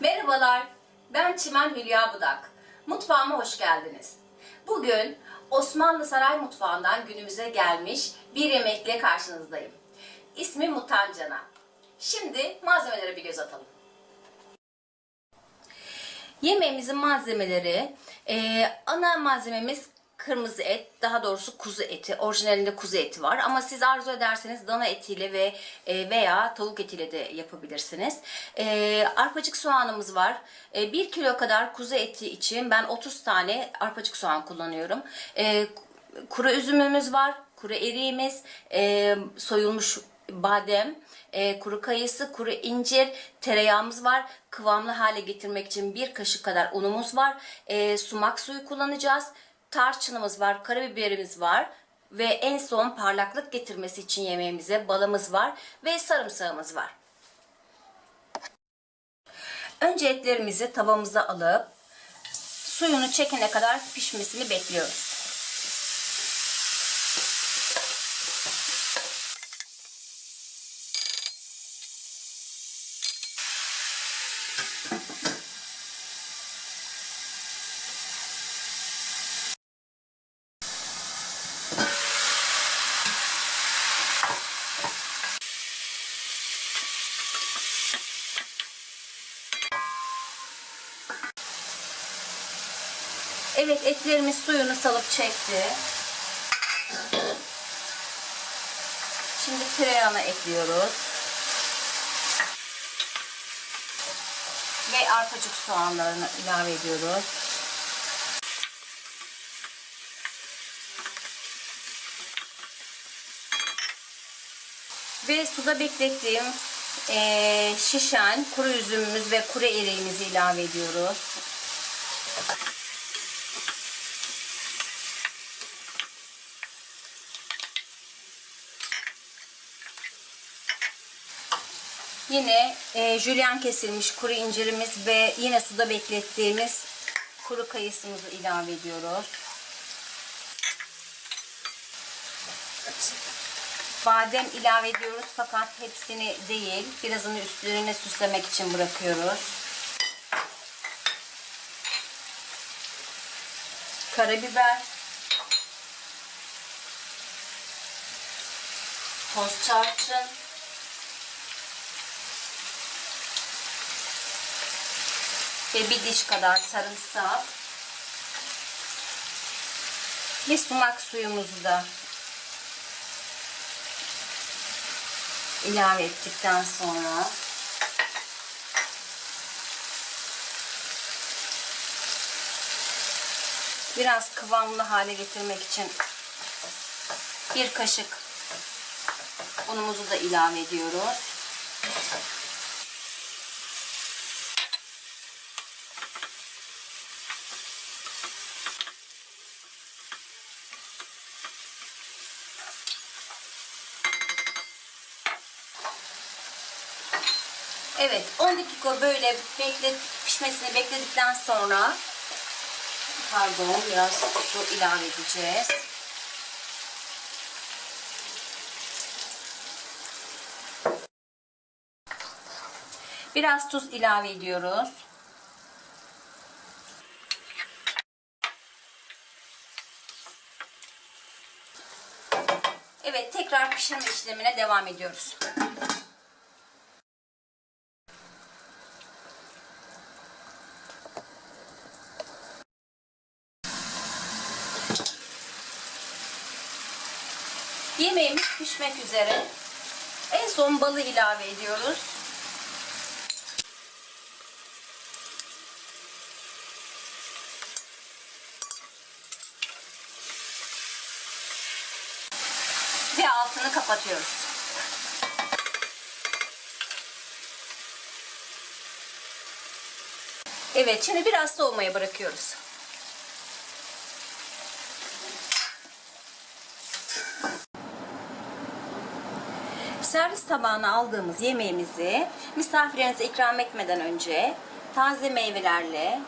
Merhabalar, ben Çimen Hülya Budak. Mutfağıma hoş geldiniz. Bugün Osmanlı Saray Mutfağı'ndan günümüze gelmiş bir yemekle karşınızdayım. İsmi mutancana. Şimdi malzemelere bir göz atalım. Yemeğimizin malzemeleri, ana malzememiz kırmızı et, daha doğrusu kuzu eti. Orijinalinde kuzu eti var ama siz arzu ederseniz dana etiyle ve e, veya tavuk etiyle de yapabilirsiniz. E, arpacık soğanımız var. E, 1 kilo kadar kuzu eti için ben 30 tane arpacık soğan kullanıyorum. E, kuru üzümümüz var, kuru eriğimiz, e, soyulmuş badem, e, kuru kayısı, kuru incir, tereyağımız var. Kıvamlı hale getirmek için bir kaşık kadar unumuz var. E, sumak suyu kullanacağız. Tarçınımız var, karabiberimiz var. Ve en son parlaklık getirmesi için yemeğimize balımız var ve sarımsağımız var. Önce etlerimizi tavamıza alıp suyunu çekene kadar pişmesini bekliyoruz. Evet etlerimiz suyunu salıp çekti. Şimdi tereyağını ekliyoruz. Ve arpacık soğanlarını ilave ediyoruz. Ve suda beklettiğim eee, şişen kuru üzümümüz ve kuru eriğimizi ilave ediyoruz. Yine e, jülyen kesilmiş kuru incirimiz ve yine suda beklettiğimiz kuru kayısımızı ilave ediyoruz. Badem ilave ediyoruz fakat hepsini değil, birazını üstlerine süslemek için bırakıyoruz. Karabiber, toz tarçın, ve bir diş kadar sarımsak ve sumak suyumuzu da ilave ettikten sonra biraz kıvamlı hale getirmek için bir kaşık unumuzu da ilave ediyoruz. Evet 10 dakika böyle beklet pişmesini bekledikten sonra pardon biraz su ilave edeceğiz. Biraz tuz ilave ediyoruz. Evet tekrar pişirme işlemine devam ediyoruz. Yemeğimiz pişmek üzere. En son balı ilave ediyoruz. Ve altını kapatıyoruz. Evet, şimdi biraz soğumaya bırakıyoruz. Servis tabağına aldığımız yemeğimizi misafirlerinize ikram etmeden önce taze meyvelerle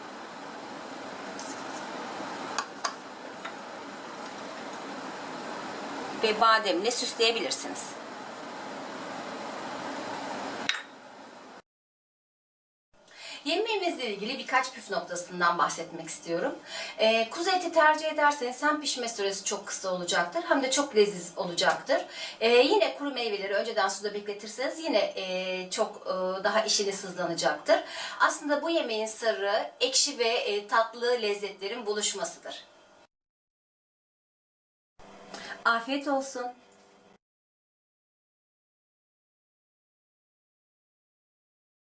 ve bademle süsleyebilirsiniz. Yemeğimizle ilgili birkaç püf noktasından bahsetmek istiyorum. Ee, kuzu eti tercih ederseniz hem pişme süresi çok kısa olacaktır hem de çok leziz olacaktır. Ee, yine kuru meyveleri önceden suda bekletirseniz yine e, çok e, daha işiniz hızlanacaktır. Aslında bu yemeğin sırrı ekşi ve e, tatlı lezzetlerin buluşmasıdır. Afiyet olsun.